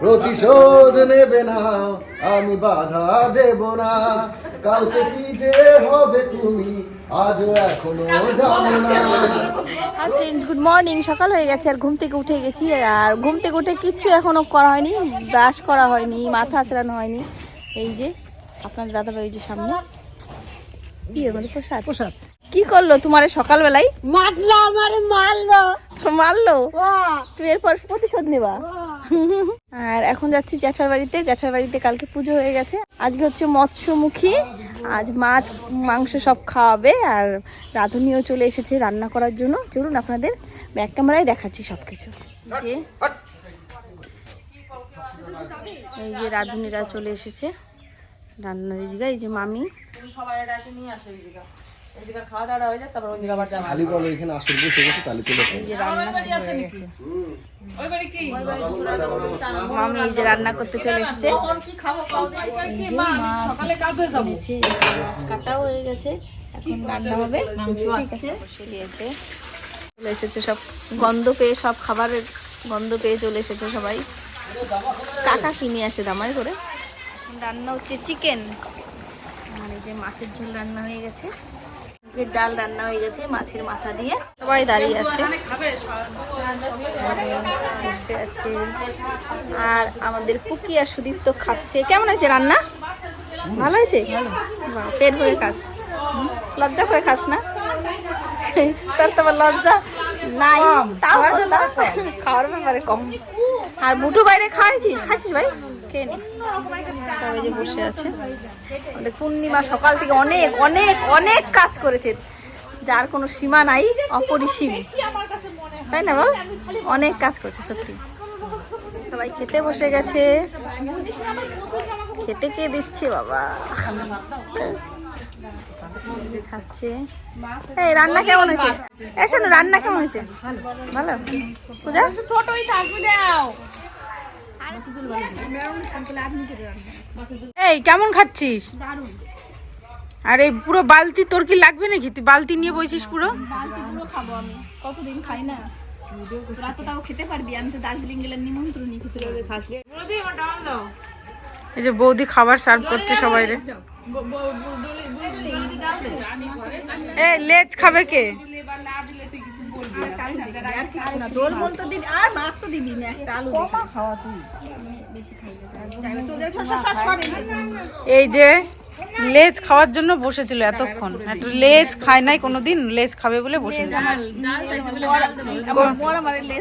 প্রতিশোধ নেবে না আমি বাধা দেব না। কালকে কি যে হবে তুমি আজও এখনও জানো না। আর গুড মর্নিং সকাল হয়ে গেছে আর ঘুম থেকে উঠে গেছি আর ঘুম থেকে উঠে কিচ্ছু এখনও করা হয়নি ব্রাশ করা হয়নি মাথা আঁচড়ানো হয়নি। এই যে আপনার দাদাভাই এই যে সামনে। কি মধ্যে প্রসাদ প্রসাদ কি করল তোমার সকালবেলায়? মারলো আমারে মারলো। মারলো? তুমি এরপর প্রতিশোধ নেবা। আর এখন যাচ্ছি জ্যাঠার বাড়িতে। জ্যাঠার বাড়িতে কালকে পুজো হয়ে গেছে। আজকে হচ্ছে মৎস্যমুখী। আজ মাছ, মাংস সব খাওয়াবে আর রাঁধুনিও চলে এসেছে রান্না করার জন্য। চলুন আপনাদের ব্যাক ক্যামেরায় দেখাচ্ছি সব কিছু যে এই যে রাঁধুনিরা চলে এসেছে। রান্নার এই জায়গায় এই যে মামি খালি বলো এখানে আসল বসে গেছে তাহলে চলে এই যে রান্না শুরু হয়ে গেছে মামি এই যে রান্না করতে চলে এসেছে। কাটাও হয়ে গেছে। এখন রান্না হবে। ঠিক আছে। বসিয়ে দিয়েছে চলে এসেছে সব গন্ধ পেয়ে সব খাবারের গন্ধ পেয়ে চলে এসেছে সবাই। কাকা কিনে আসে দামাই করে? রান্না হচ্ছে চিকেন আর এই যে মাছের ঝোল রান্না হয়ে গেছে। মুগের ডাল রান্না হয়ে গেছে মাছের মাথা দিয়ে। সবাই দাঁড়িয়ে আছে। বসে আছে। আর আমাদের পুকি আর সুদীপ তো খাচ্ছে। কেমন আছে রান্না? ভালো হয়েছে? পেট ভরে খাস। লজ্জা করে খাস না? তোর তো আবার লজ্জা নাই। তাও খাওয়ার ব্যাপারে কম। আর বুটু বাইরে খাইছিস খাচ্ছিস ভাই? সবাই যে বসে আছে। আমাদের পূর্ণিমা সকাল থেকে অনেক অনেক অনেক কাজ করেছে। যার কোনো সীমা নাই, অপরিসীম। তাই না বল অনেক কাজ করছে, সত্যি। সবাই খেতে বসে গেছে। খেতে কে দিচ্ছে, বাবা? খাচ্ছে। এই, রান্না কেমন হয়েছে? শোনো, রান্না কেমন হয়েছে? ভালো? পূজা? এই কেমন খাচ্ছিস আরে পুরো বালতি তোর কি লাগবে নাকি তুই বালতি নিয়ে বসিস পুরো খাব আমি কতদিন খাই না তোরা তো তাও খেতে পারবি আমি তো দার্জিলিং গেলে নিমন্ত্রণ নিয়ে খেতে পারবি এই যে বৌদি খাবার সার্ভ করছে সবাই রে লেজ খাবে কে দোল মোল তো দিবি আর মাছ তো দিবি না একটা আলু খাওয়া তুই এই যে লেজ খাওয়ার জন্য বসেছিল এতক্ষণ। একটু লেজ খায় নাই কোনোদিন লেজ খাবে বলে বসে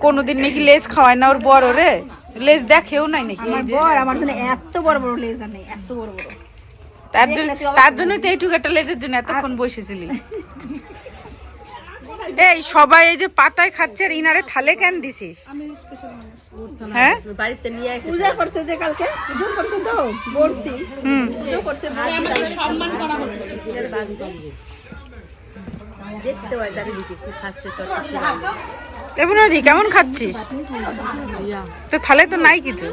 কোনোদিন নাকি লেজ খাওয়ায় না ওর বড় রে লেজ দেখেও নাই নাকি? আমার জন্য এত বড় বড় লেজার নেই এত বড় বড়। তার জন্য তার জন্যই তো এইটুকু একটা লেজের জন্য এতক্ষণ বসেছিলি। এই সবাই এই যে পাতায় খাচ্ছে আর ইনারে থালে কেন দিছিস? হ্যাঁ? পূজা করছে যে কালকে। পুজো করছে তো ভর্তি। হুম। পুজো করছে সম্মান করা হচ্ছে। এবনদি কেমন খাচ্ছিস? তো থালে তো নাই কিছু।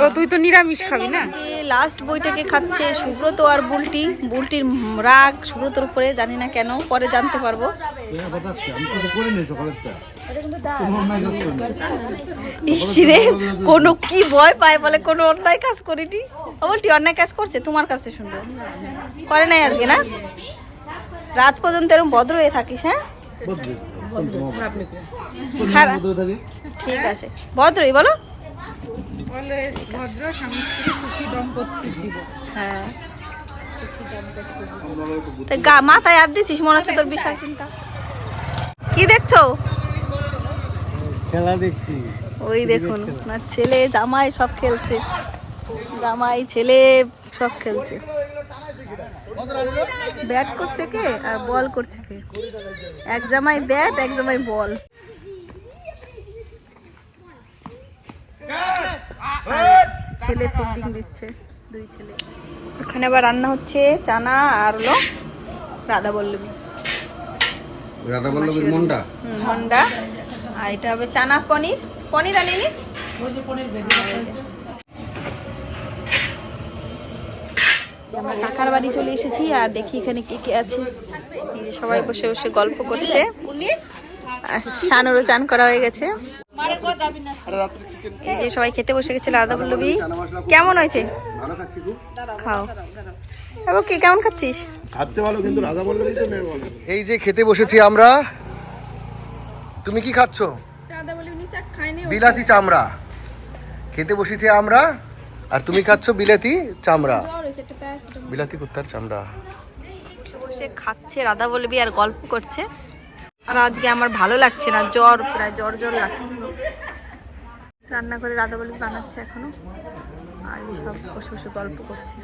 ও তুই তো নিরামিষ খাবি না? যে লাস্ট বইটাকে খাচ্ছে সুব্রত আর বুলটি। বুলটির রাগ সুব্রতর উপরে জানি না কেন পরে জানতে পারব। ইসরে কোনো কি ভয় পায় বলে? কোনো অন্যায় কাজ করিনি। ও বলটি অন্যায় কাজ করছে তোমার কাছ থেকে শুনব। করে নাই আজকে না? রাত পর্যন্ত এরকম ভদ্র হয়ে থাকিস হ্যাঁ? ঠিক আছে। ভদ্রই বলো। ভদ্র স্বামী স্ত্রী সুখী দম্পতি জীবন। হ্যাঁ। তা গা মাথায় হাত দিছিস মনে হচ্ছে তোর বিশাল চিন্তা। কি দেখছ? খেলা দেখছি। ওই দেখুন না ছেলে জামাই সব খেলছে। জামাই ছেলে সব খেলছে। ব্যাট করছে কে? আর বল করছে কে? এক জামাই ব্যাট এক জামাই বল। ছেলে ফিল্ডিং দিচ্ছে দুই ছেলে। এখানে আবার রান্না হচ্ছে চানা আর হলো রাধা বল্লভী রাধা বল্লভীর মনটা হুম, মন্ডা। আর এটা হবে চানা পনির। পনির আনিনি? আমরা কাকার বাড়ি চলে এসেছি আর দেখি এখানে কে কে আছে। এই সবাই বসে বসে গল্প করছে। আর শানুরও চান করা হয়ে গেছে। এই যে সবাই খেতে বসে গেছে রাধা বল্লবী কেমন হয়েছে? ভালো খাচ্ছি খুব খাও। এবার কি কেমন খাচ্ছিস? খাচ্ছে ভালো কিন্তু রাধা বললেই তো নেই বলে এই যে খেতে বসেছি আমরা তুমি কি খাচ্ছ? বিলাতি চামড়া। খেতে বসেছি আমরা আর তুমি খাচ্ছ বিলাতি চামড়া। বিলাতি কুত্তার চামড়া। বসে খাচ্ছে রাধা বলবি আর গল্প করছে। আর আজকে আমার ভালো লাগছে না জ্বর প্রায় জ্বর জ্বর লাগছে। রান্না করে রাধা বলবি বানাচ্ছে এখনও। আর সব বসে বসে গল্প করছে।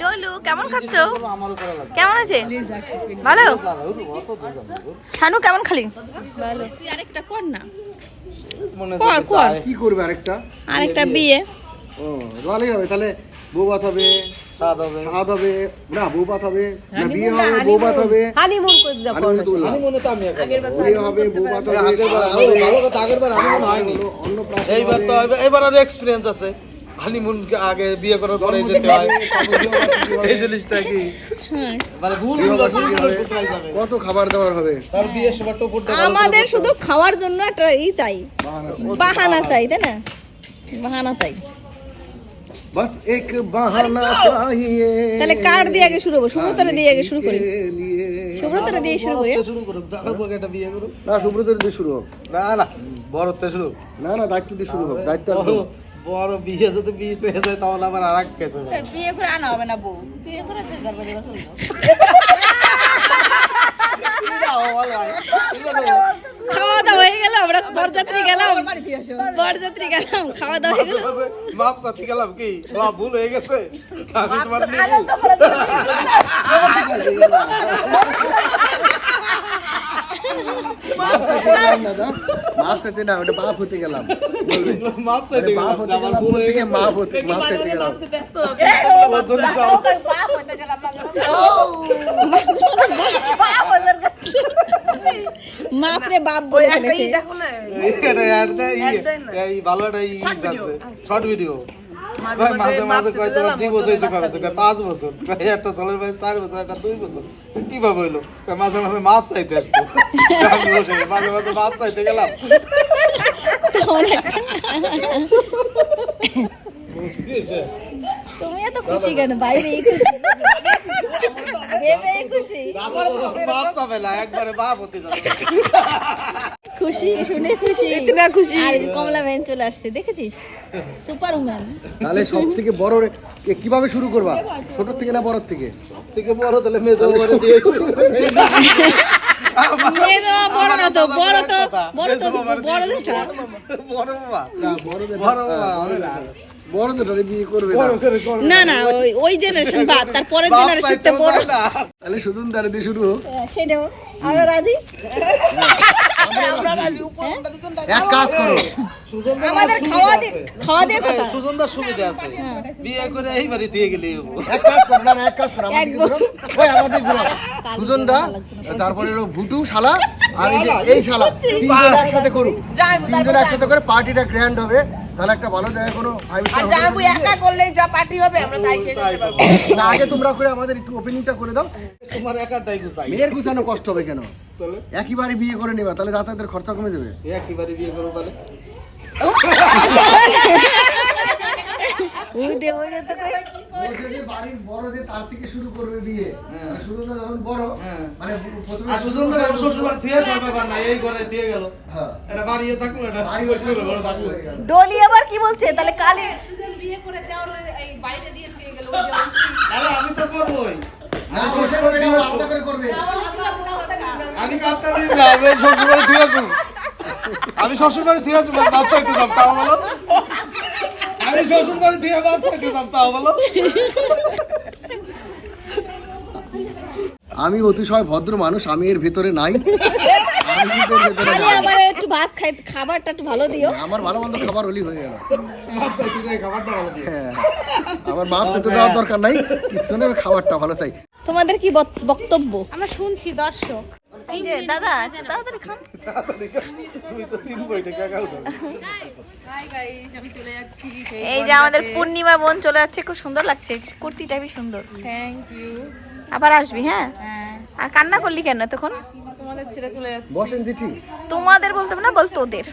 ডলু কেমন খাচ্ছ? কেমন আছে? ভালো? শানু কেমন খালি? ভালো। তুই আরেকটা কর না। কর কর। কি করবে আরেকটা? আরেকটা বিয়ে। ও ভালোই হবে তাহলে বউ কথা হবে স্বাদ হবে। না বউ হবে না বিয়ে হবে বউ হবে। হানিমুন করে দাও হানিমুনে তো বললাম। তো আমি বিয়ে হবে বউ হবে। আগের বার ভালো কথা আগের বার হানিমুন হয়নি। এইবার তো হবে। হবে- এবার আরও এক্সপিরিয়েন্স আছে। হানিমুন আগে বিয়ে করার পরে যেতে হয়। এই জিনিসটা কি? মানে কত খাবার দাবার হবে? তার বিয়ের টোপর আমাদের শুধু খাওয়ার জন্য একটা ই চাই। চাই। বাহানা চাই। তাই না? বাহানা চাই। বাস এক বাহানা চাহিয়ে তাহলে কার দিয়ে আগে শুরু করব? সুব্রতরে দিয়ে আগে শুরু করি। সুব্রতরে দিয়ে শুরু করি শুরু করব দাদা একটা বিয়ে করো না সুব্রতরে দিয়ে শুরু হোক হ্যাঁ? না না বড়তে শুরু। না না দায়িত্ব দিয়ে শুরু হোক দায়িত্ব বড় বিয়ে যদি বিয়ে হয়ে যায় তাহলে আবার আর এক বিয়ে করে আনা হবে না বউ। বিয়ে করে ঘর বাড়ি বসে খাওয়া দাওয়া হয়ে গেল আমরা বরযাত্রী গেলাম বরযাত্রী গেলাম খাওয়া দাওয়া হয়ে গেল মাপ সাথে গেলাম কি সব ভুল হয়ে গেছে আমি তোমার মাপ চাইতে গেলাম মাপ না ওটা বাপ হতে গেলাম মাপ চাইতে আরে হতে গেলাম হয়ে মাপ হতে মাপ চাইতে গেলাম মাপ রে বাপ বলে ফেলেছে। এটা অ্যাড দেয়, ই- এই ভালো একটা ই শর্ট ভিডিও মাঝে মাঝে কয় তোমার দুই বছর হয়েছে কয় বছর? পাঁচ বছর। একটা ছেলের বয়স চার বছর একটা দুই বছর। কীভাবে হইল? মাঝে মাঝে মাপ চাইতে আসতো মাঝে মাঝে মাপ চাইতে গেলাম। তুমি এত খুশি কেন? বাইরে এই খুশি। ভেবে এই খুশি? মাপ চাবে না একবারে বাপ হতে যাবে। খুশি শুনে খুশি। ইতনা খুশি। আর কমলা ভ্যান চলে আসছে দেখেছিস? সুপার উম্যান তাহলে সব থেকে বড় কীভাবে শুরু করবা? ছোট থেকে না বড় থেকে? সব থেকে বড় তাহলে মেজো দিয়ে বড় না না ওই জেনারেশন বাদ তারপরের জেনারেশন। তাহলে শুধু দাঁড়িয়ে শুরু সেটাও। আমরা রাজি? এক কাজ করো। সুজনদার আমাদের সুবিধা খাওয়া দিয়ে খাওয়া দিয়ে কথা? সুজনদার সুবিধা আছে। বিয়ে করে এই বাড়ি দিয়ে গেলে এক কাজ করো না এক করো। ওই ঘুরো তারপরে হলো ভুটু শালা আর এই যে এই শালা তিনজন একসাথে করুক। তিনজন একসাথে করে পার্টিটা গ্র্যান্ড হবে। তাহলে একটা ভালো জায়গায় কোনো ফাইভ স্টার যাব একা করলেই যা পার্টি হবে আমরা তাই খেয়ে যেতে পারব। না আগে তোমরা করে আমাদের একটু ওপেনিংটা করে দাও। তোমার একাটাই গুছাই। মেয়ের গুছানো কষ্ট হবে কেন? তাহলে? একইবারে বিয়ে করে নেবা তাহলে যাতায়াতের খরচা কমে যাবে। একইবারে বিয়ে করব বলে ওই দে তো কই? বলছে যে বাড়ির বড় যে তার থেকে শুরু করবে বিয়ে সুজন যখন বড় মানে প্রথমে আর সুজনদার শ্বশুর বাড়ি দিয়ে সব ব্যাপার না এই ঘরে দিয়ে গেল। হ্যাঁ। এটা বাড়িয়ে থাকল এটা বাড়ি বাড়ি বসে বড় থাকল। ডলি আবার কি বলছে? তাহলে কালি আমি তো করবোই। না, বসে করে নিও, আলাদা করে করবে। আমি কাঁদতে দিই না আমি শ্বশুর বাড়ি দিয়ে আসব আমি শ্বশুর বাড়ি তাও বলো। আমি শ্বশুর বাড়ি দিয়ে চাইতে যাব তাও বলো। আমি অতিশয় ভদ্র মানুষ আমি এর ভেতরে নাই। আমার একটু ভাত খাই খাবারটা একটু ভালো দিও। আমার ভালো মন্দ খাবার হলেই হয়ে গেল। হ্যাঁ আমার মাপ চেতে দেওয়ার দরকার নাই। নেই খাবারটা ভালো চাই। তোমাদের কি বক্তব্য? আমরা শুনছি দর্শক। এই যে দাদা তাড়াতাড়ি খান তুই তো তিন বইটা কাকা উঠো এই যে আমাদের পূর্ণিমা বোন চলে যাচ্ছে খুব সুন্দর লাগছে। কুর্তিটা ভি সুন্দর। থ্যাংক ইউ আবার আসবি হ্যাঁ? আর কান্না করলি কেন তখন তোমাদের ছেড়ে চলে যাচ্ছে। বসেন দিঠি তোমাদের বলতে না বল তোদের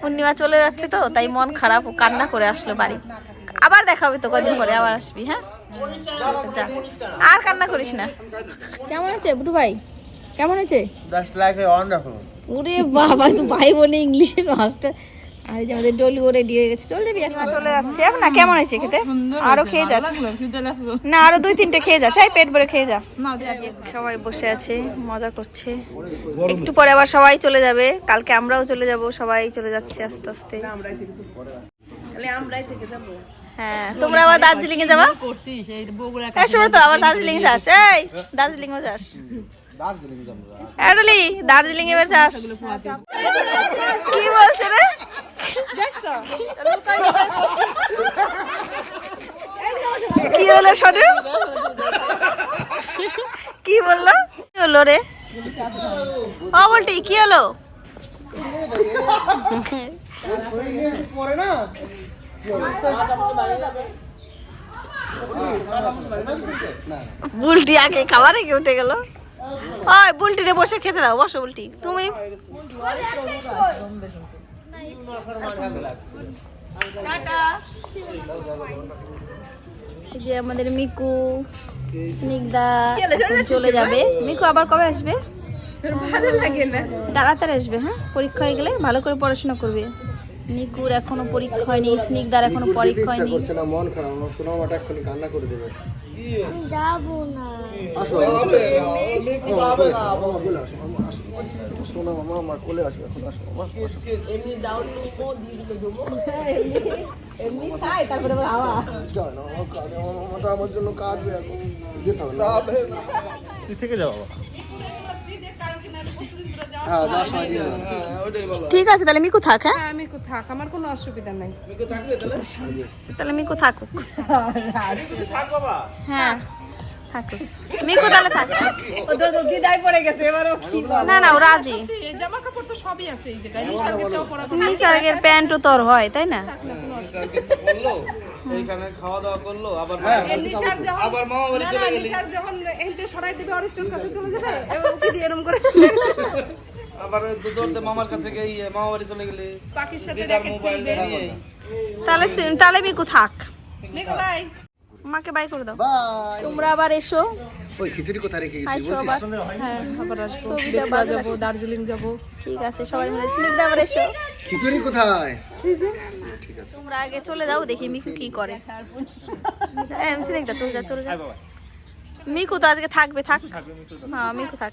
পূর্ণিমা চলে যাচ্ছে তো তাই মন খারাপ কান্না করে আসলো বাড়ি। আবার দেখা হবে তো কদিন পরে আবার আসবি হ্যাঁ? যা। আর কান্না করিস না। কেমন আছে বুটু ভাই? কেমন আছে? ওরে বাবা তো ভাই বোনে ইংলিশের মাস্টার। আর এই যে আমাদের ডলি ও রেডি হয়ে গেছে। চল যাবি এখন। চলে যাচ্ছে। এখন না কেমন হয়েছে খেতে? আরও খেয়ে যাস। না আরও দুই তিনটে খেয়ে যাস। এই পেট ভরে খেয়ে যা। সবাই বসে আছে মজা করছে। একটু পরে আবার সবাই চলে যাবে। কালকে আমরাও চলে যাব। সবাই চলে যাচ্ছে আস্তে আস্তে। তাহলে আমরাই থেকে যাব। হ্যাঁ তোমরা আবার দার্জিলিং এ যাবা করছি সেই বগুড়া এই শোনো তো আবার দার্জিলিং যাস। এই দার্জিলিং ও যাস। দার্জিলিং যাব এই ডলি দার্জিলিং এবার যাস। কি বলছে রে? কি হলো শোনো? কি বলল? কি হলো রে? ও বলটি কি হলো? পরে না? বুলটি আগে খাবার রেখে উঠে গেল? ওই বুলটি রে বসে খেতে দাও বসো বুলটি। তুমি? যে আমাদের মিকু স্নিগ্ধা চলে যাবে। মিকু আবার কবে আসবে? ভালো লাগে না। তাড়াতাড়ি আসবে হ্যাঁ? পরীক্ষা হয়ে গেলে ভালো করে পড়াশোনা করবে। মিকুর এখনও পরীক্ষা হয়নি স্নিগ্ধার এখনও পরীক্ষা হয়নি। করছে না মন খারাপ আমার সোনা মাটা এক্ষুনি কান্না করে দেবে। যাব না। আসো যাবে না। মামা বলে আসো মামা আসো। সোনা মামা আমার কোলে আসো এখন আসো মামা এমনি যাও তো দিয়ে দিলে দেবো। যাও না আমার কাজ আমার মামাটা আমার জন্য কাঁদবে এখন। যেতে হবে না। থেকে যাও বাবা। ঠিক আছে তাহলে মিকু থাক হ্যাঁ? আমি থাক আমার কোনো অসুবিধা নাই। তাহলে? মিকু থাকুক। হ্যাঁ থাকুক। মিকু তাহলে থাক। ও তো তো দিদাই পড়ে গেছে এবারও কি না না ও রাজি। জামা কাপড় তো সবই আছে এই জায়গায় নিশারকেও পরা নিসার্গের প্যান্টও তোর হয় তাই না? এইখানে খাওয়া দাওয়া করল আবার আবার মামা বাড়ি চলে গেলি। যখন এনতে সরাই দিবে অরিত্রর কাছে চলে যাবে এবার ওকে দিয়ে এরম করে আবার মামার কাছে গিয়ে ইয়ে, মামা বাড়ি চলে গেলে। পাখির সাথে মোবাইল নিয়ে তাহলে তাহলে মিকু থাক। মিকু ভাই মাকে বাই করে দাও। বাই তোমরা আবার এসো। ওই খিচুড়ি কোথায় রেখে আবার হ্যাঁ আবার আসব। যাব দার্জিলিং যাব। ঠিক আছে সবাই মিলে স্নিগ্ধা আবার এসো। খিচুড়ি কোথায়? তোমরা আগে চলে যাও দেখি মিকু কি করে। হ্যাঁ স্নিগ্ধা চলে যা চলে যা। মিকু তো আজকে থাকবে থাক। হ্যাঁ মিকু থাক।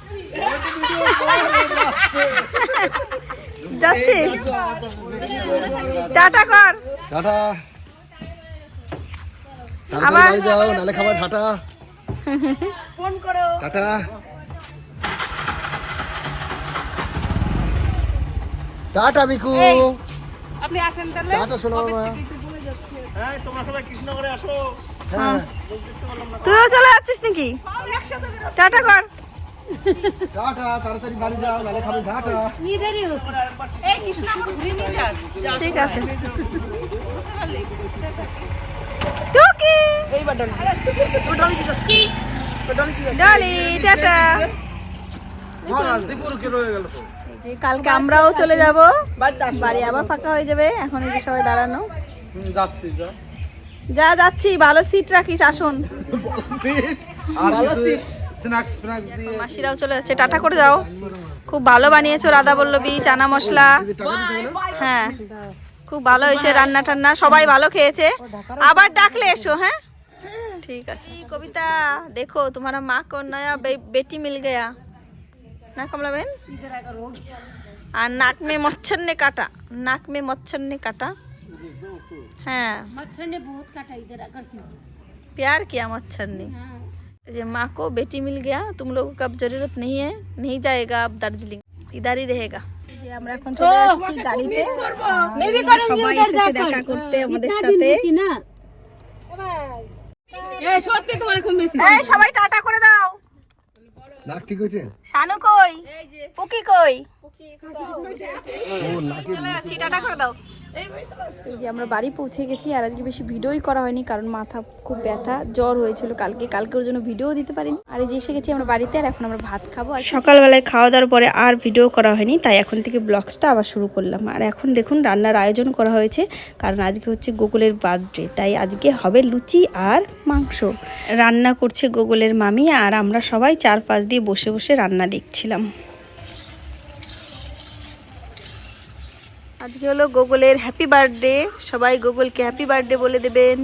যাচ্ছিস টাটা কর। টাটা। আবার- তাড়াতাড়ি বাড়ি যাও নালে খাবার ঝাঁটা। ফোন করো। টাটা। টাটা বিকু আপনি আসেন তাহলে। টাটা শোনো মামা হ্যাঁ তুইও চলে যাচ্ছিস নাকি? টাটা কর। টাটা তাড়াতাড়ি বাড়ি যাও নালে খাবে ঝাঁটা। ঠিক আছে। টুকি। ডলি। টাটা। মহারাজ কি রয়ে গেল তো। যে কালকে আমরাও চলে যাব। বাড়ি আবার ফাঁকা হয়ে যাবে। এখন এই যে সবাই দাঁড়ানো। যাচ্ছি যা। যা যাচ্ছি। ভালো সিট রাখিস আসুন। স্ন্যাক্স দিয়ে মাসিরাও চলে যাচ্ছে টাটা করে যাও খুব ভালো বানিয়েছো রাধা বল্লবী চানা মশলা হ্যাঁ খুব ভালো হয়েছে রান্না টান্না সবাই ভালো খেয়েছে আবার ডাকলে এসো হ্যাঁ ঠিক আছে কবিতা দেখো তোমারা মা को नया बे- बेटी मिल गया ना कमला बहन और नाक में मच्छर ने काटा नाक में मच्छर ने काटा हाँ मच्छर ने बहुत काटा इधर आकर प्यार किया मच्छर ने ये माँ को बेटी मिल गया तुम लोगों को अब जरूरत नहीं है नहीं जाएगा अब दार्जिलिंग इधर ही रहेगा যে আমরা এখন চলে যাচ্ছি গাড়িতে আর সবাই এসেছে দেখা করতে আমাদের সাথে এই সবাই টাটা করে দাও নাক ঠিক হয়েছে শানু কই পুকি কই আমরা বাড়ি পৌঁছে গেছি, আর আজকে বেশি ভিডিওই করা হয়নি, কারণ মাথা খুব ব্যথা, জ্বর হয়েছিল কালকে। কালকে ওর জন্য ভিডিও দিতে পারিনি। আর এই যে এসে গেছি আমরা বাড়িতে, আর এখন আমরা ভাত খাব। আর সকালবেলায় খাওয়া দাওয়ার পরে আর ভিডিও করা হয়নি, তাই এখন থেকে ব্লগসটা আবার শুরু করলাম। আর এখন দেখুন, রান্নার আয়োজন করা হয়েছে, কারণ আজকে হচ্ছে গোকুলের বার্থডে তাই আজকে হবে লুচি আর মাংস। রান্না করছে গোকুলের মামি, আর আমরা সবাই চার পাঁচ দিয়ে বসে বসে রান্না দেখছিলাম। আজকে হলো গুগলের হ্যাপি বার্থডে সবাই গুগলকে হ্যাপি বার্থডে বলে দেবেন।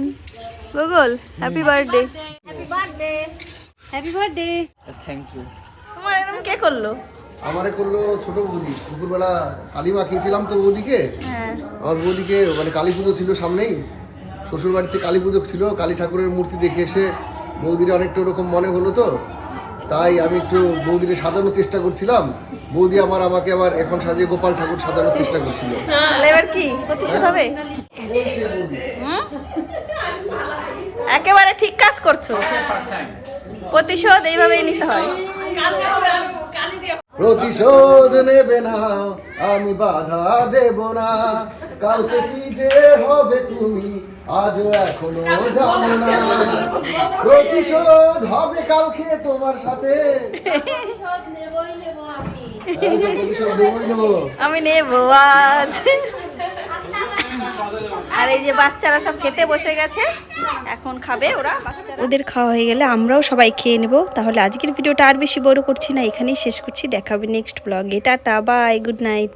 Google happy birthday happy birthday happy birthday thank you তোমার এরকম কে করল? আমারে করল ছোট বৌদি। দুপুরবেলা কালী মাখিয়েছিলাম তো বৌদিকে। হ্যাঁ। আমার বৌদিকে মানে কালী পুজো ছিল সামনেই। শ্বশুর বাড়িতে কালী পুজো ছিল। কালী ঠাকুরের মূর্তি দেখে এসে বৌদির অনেকটা ওরকম মনে হলো তো। তাই আমি একটু বৌদিকে সাজানোর চেষ্টা করছিলাম। বৌদি আমার আমাকে আবার এখন সাজিয়ে গোপাল ঠাকুর সাজানোর চেষ্টা করছিল। এবার কি? প্রতিশোধ হবে? একেবারে ঠিক কাজ করছ। প্রতিশোধ এইভাবেই নিতে হয়। প্রতিশোধ নেবে না আমি বাধা দেব না। কালকে কি যে হবে তুমি আজ এখনও জানো না। প্রতিশোধ হবে কালকে তোমার সাথে। প্রতিশোধ দেবই নেব আমি নেব, আজ। আর এই যে বাচ্চারা সব খেতে বসে গেছে, এখন খাবে ওরা ওদের খাওয়া হয়ে গেলে আমরাও সবাই খেয়ে নেব। তাহলে আজকের ভিডিওটা আর বেশি বড় করছি না, এখানেই শেষ করছি। দেখাবে নেক্সট ব্লগ এটা টা বাই গুড নাইট